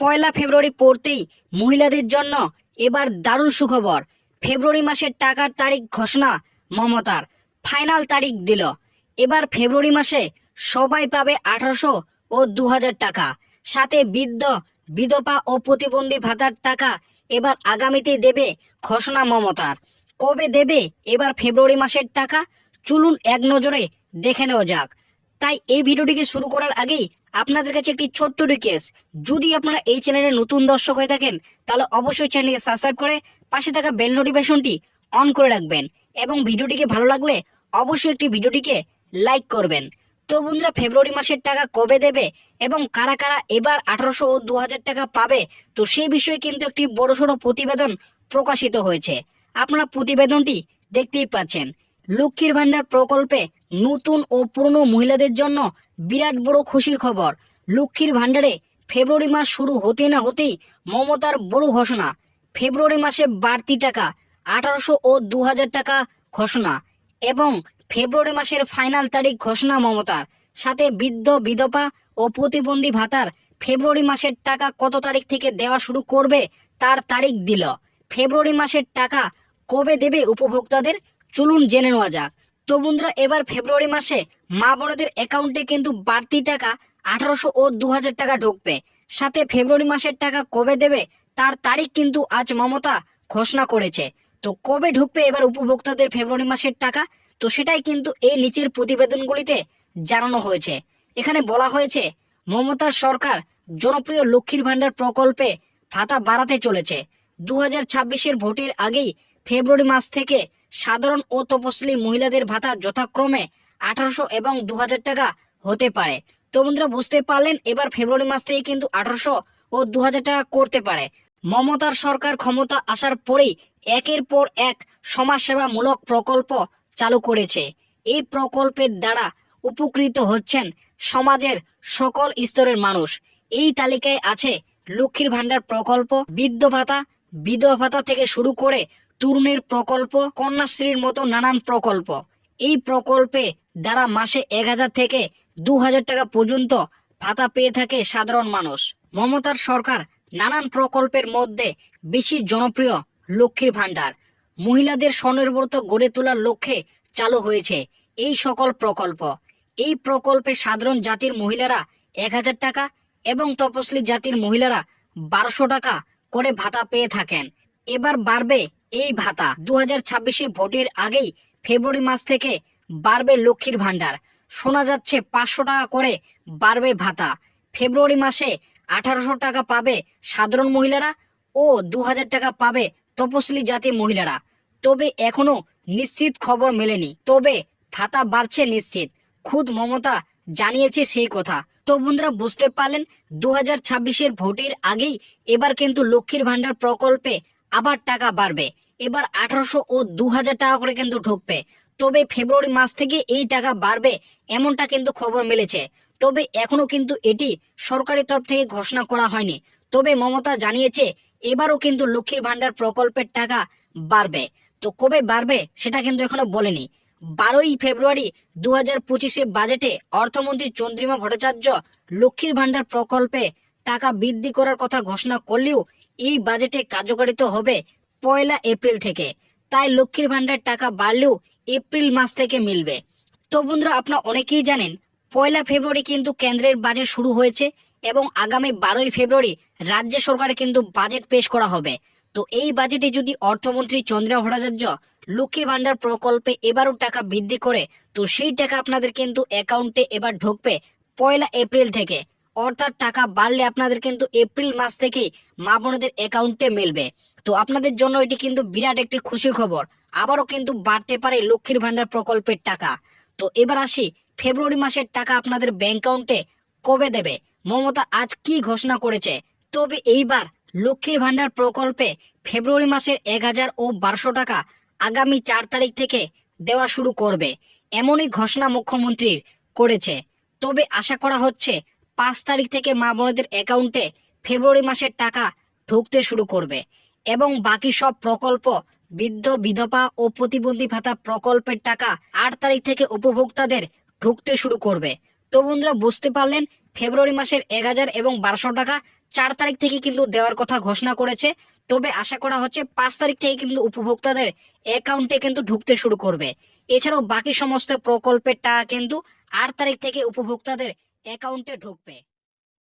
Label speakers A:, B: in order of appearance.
A: পয়লা ফেব্রুয়ারি পড়তেই মহিলাদের জন্য এবার দারুণ সুখবর। ফেব্রুয়ারি মাসের টাকার তারিখ ঘোষণা মমতার। ফাইনাল তারিখ দিল। এবার ফেব্রুয়ারি মাসে সবাই পাবে আঠারোশো ও দু হাজার টাকা। সাথে বৃদ্ধ, বিধবা ও প্রতিবন্ধী ভাতার টাকা এবার আগামীতে দেবে ঘোষণা মমতার। কবে দেবে এবার ফেব্রুয়ারি মাসের টাকা? চলুন এক নজরে দেখে নেওয়া যাক। তাই এই ভিডিওটিকে শুরু করার আগেই আপনাদের কাছে একটি ছোট্ট রিকোয়েস্ট যদি আপনারা এই চ্যানেলে নতুন দর্শক হয়ে থাকেন, তাহলে অবশ্যই চ্যানেলকে সাবস্ক্রাইব করে পাশে থাকা বেল নোটিফিকেশনটি অন করে রাখবেন এবং ভিডিওটিকে ভালো লাগলে অবশ্যই একটি ভিডিওটিকে লাইক করবেন। তো বন্ধুরা, ফেব্রুয়ারি মাসের টাকা কবে দেবে এবং কারা কারা এবার আঠারোশো ও দু হাজার টাকা পাবে? তো সেই বিষয়ে কিন্তু একটি বড়সড় প্রতিবেদন প্রকাশিত হয়েছে। আপনারা প্রতিবেদনটি দেখতেই পাচ্ছেন। লক্ষ্মীর ভান্ডার প্রকল্পে নতুন ও পুরনো মহিলাদের জন্য বিরাট বড় খুশির খবর। লক্ষ্মীর ভান্ডারে ফেব্রুয়ারি মাস শুরু হতে না হতেই মমতার বড় ঘোষণা। ফেব্রুয়ারি মাসে বাড়তি টাকা, আঠারোশো ও দু হাজার টাকা ঘোষণা এবং ফেব্রুয়ারি মাসের ফাইনাল তারিখ ঘোষণা মমতার। সাথে বৃদ্ধ, বিধবা ও প্রতিবন্ধী ভাতার ফেব্রুয়ারি মাসের টাকা কত তারিখ থেকে দেওয়া শুরু করবে তার তারিখ দিল। ফেব্রুয়ারি মাসের টাকা কবে দেবে উপভোক্তাদের চলুন জেনে নেওয়া যাক। তো বন্ধুরা, এবার ফেব্রুয়ারি মাসে মা বোনদের অ্যাকাউন্টে কিন্তু বাড়তি টাকা আঠারোশো ও দু হাজার টাকা ঢুকবে। সাথে ফেব্রুয়ারি মাসের টাকা কবে দেবে তার তারিখ কিন্তু আজ মমতা ঘোষণা করেছে। তো কবে ঢুকবে এবার উপভোক্তাদের ফেব্রুয়ারি মাসের টাকা? তো সেটাই কিন্তু এই নিচের প্রতিবেদনগুলিতে জানানো হয়েছে। এখানে বলা হয়েছে মমতার সরকার জনপ্রিয় লক্ষ্মীর ভান্ডার প্রকল্পে ভাতা বাড়াতে চলেছে। দু হাজার ভোটের আগেই ফেব্রুয়ারি মাস থেকে সাধারণ ও তপশিলি মহিলাদের ভাতা যথাক্রমে আঠারোশো এবং দু হাজার টাকা হতে পারে। তো বন্ধুরা, বুঝতে পারলেন? এবার ফেব্রুয়ারি মাস থেকে কিন্তু আঠারোশো ও দু হাজার টাকা করতে পারে। মমতার সরকার ক্ষমতা আসার পরেই একের পর এক সমাজসেবামূলক প্রকল্প চালু করেছে। এই প্রকল্পের দ্বারা উপকৃত হচ্ছেন সমাজের সকল স্তরের মানুষ। এই তালিকায় আছে লক্ষ্মীর ভান্ডার প্রকল্প, বৃদ্ধ ভাতা, বিধবা ভাতা থেকে শুরু করে তরুণের প্রকল্প, কন্যাশ্রীর মতো নানান প্রকল্প। এই প্রকল্পে দ্বারা মাসে এক হাজার থেকে দু হাজার টাকা পর্যন্ত ভাতা পেয়ে থাকে সাধারণ মানুষ। মমতার সরকার নানান প্রকল্পের মধ্যে বেশি জনপ্রিয় লক্ষ্মীর ভাণ্ডার। মহিলাদের স্বনির্ভরতা গড়ে তোলার লক্ষ্যে চালু হয়েছে এই সকল প্রকল্প। এই প্রকল্পে সাধারণ জাতির মহিলারা এক হাজার টাকা এবং তপশিলি জাতির মহিলারা বারোশো টাকা করে ভাতা পেয়ে থাকেন। এবার বাড়বে এই ভাতা। দু হাজার ভোটের আগেই ফেব্রুয়ারি মাস থেকে বাড়বে লক্ষ্মীর ভান্ডার শোনা যাচ্ছে পাঁচশো টাকা করে বাড়বে ভাতা। ফেব্রুয়ারি মাসে আঠারোশো টাকা পাবে সাধারণ মহিলারা ও দু হাজার টাকা পাবে তপশিলি জাতির মহিলারা। তবে এখনও নিশ্চিত খবর মেলেনি। তবে ভাতা বাড়ছে নিশ্চিত। খুদ মমতা জানিয়েছে সেই কথা। তো বন্ধুরা, বুঝতে পারলেন দু হাজার ভোটের আগেই এবার কিন্তু লক্ষ্মীর ভান্ডার প্রকল্পে আবার টাকা বাড়বে। এবার আঠারোশো ও দু হাজার টাকা করে কিন্তু ঢুকবে। তবে ফেব্রুয়ারি মাস থেকে এই টাকা বাড়বে এমনটা কিন্তু খবর মিলেছে। তবে এখনও কিন্তু এটি সরকারি তরফ থেকে ঘোষণা করা হয়নি। তবে মমতা জানিয়েছে, এবারও কিন্তু লক্ষ্মীর ভান্ডার প্রকল্পের টাকা বাড়বে। তো কবে বাড়বে সেটা কিন্তু এখনও বলেনি। বারোই ফেব্রুয়ারি দু হাজার পঁচিশে বাজেটে অর্থমন্ত্রী চন্দ্রিমা ভট্টাচার্য লক্ষ্মীর ভান্ডার প্রকল্পে টাকা বৃদ্ধি করার কথা ঘোষণা করলেও এই বাজেটে কার্যকারিত হবে পয়লা এপ্রিল থেকে। তাই লক্ষ্মীর ভান্ডার টাকা বাড়লেও এপ্রিল মাস থেকে মিলবে। তো বন্ধুরা, আপনারা অনেকেই জানেন, পয়লা ফেব্রুয়ারি কিন্তু কেন্দ্রের বাজেট শুরু হয়েছে এবং আগামী বারোই ফেব্রুয়ারি রাজ্য সরকারে কিন্তু বাজেট পেশ করা হবে। তো এই বাজেটে যদি অর্থমন্ত্রী চন্দ্রিমা ভট্টাচার্য লক্ষ্মীর ভান্ডার প্রকল্পে এবারও টাকা বৃদ্ধি করে, তো সেই টাকা আপনাদের কিন্তু অ্যাকাউন্টে এবার ঢুকবে পয়লা এপ্রিল থেকে। অর্থাৎ টাকা বাড়লে আপনাদের কিন্তু এপ্রিল মাস থেকে মা বোনদের অ্যাকাউন্টে মিলবে। তো আপনাদের জন্য এটি কিন্তু বিরাট একটি খুশির খবর। আবারও কিন্তু বাড়তে পারে লক্ষ্মীর ভান্ডার প্রকল্পের টাকা। তো এবার আসি, ফেব্রুয়ারি মাসের টাকা আপনাদের ব্যাংক অ্যাকাউন্টে কবে দেবে? মমতা আজ কি ঘোষণা করেছে? তবে এইবার লক্ষ্মীর ভান্ডার প্রকল্পে ফেব্রুয়ারি মাসের এক হাজার ও বারোশো টাকা আগামী চার তারিখ থেকে দেওয়া শুরু করবে। এমনই ঘোষণা মুখ্যমন্ত্রীর করেছে। তবে আশা করা হচ্ছে পাঁচ তারিখ থেকে মা বোনদের অ্যাকাউন্টে ফেব্রুয়ারি মাসের টাকা ঢুকতে শুরু করবে এবং বাকি সব প্রকল্প, বৃদ্ধ, বিধবা ও প্রতিবন্ধী ভাতা প্রকল্পের টাকা আট তারিখ থেকে উপভোক্তাদের ঢুকতে শুরু করবে। তো বন্ধুরা, বুঝতে পারলেন? ফেব্রুয়ারি মাসের এক হাজার এবং বারোশো টাকা চার তারিখ থেকে কিন্তু দেওয়ার কথা ঘোষণা করেছে। তবে আশা করা হচ্ছে পাঁচ তারিখ থেকে কিন্তু উপভোক্তাদের অ্যাকাউন্টে কিন্তু ঢুকতে শুরু করবে। এছাড়াও বাকি সমস্ত প্রকল্পের টাকা কিন্তু আট তারিখ থেকে উপভোক্তাদের অ্যাকাউন্টে ঢুকবে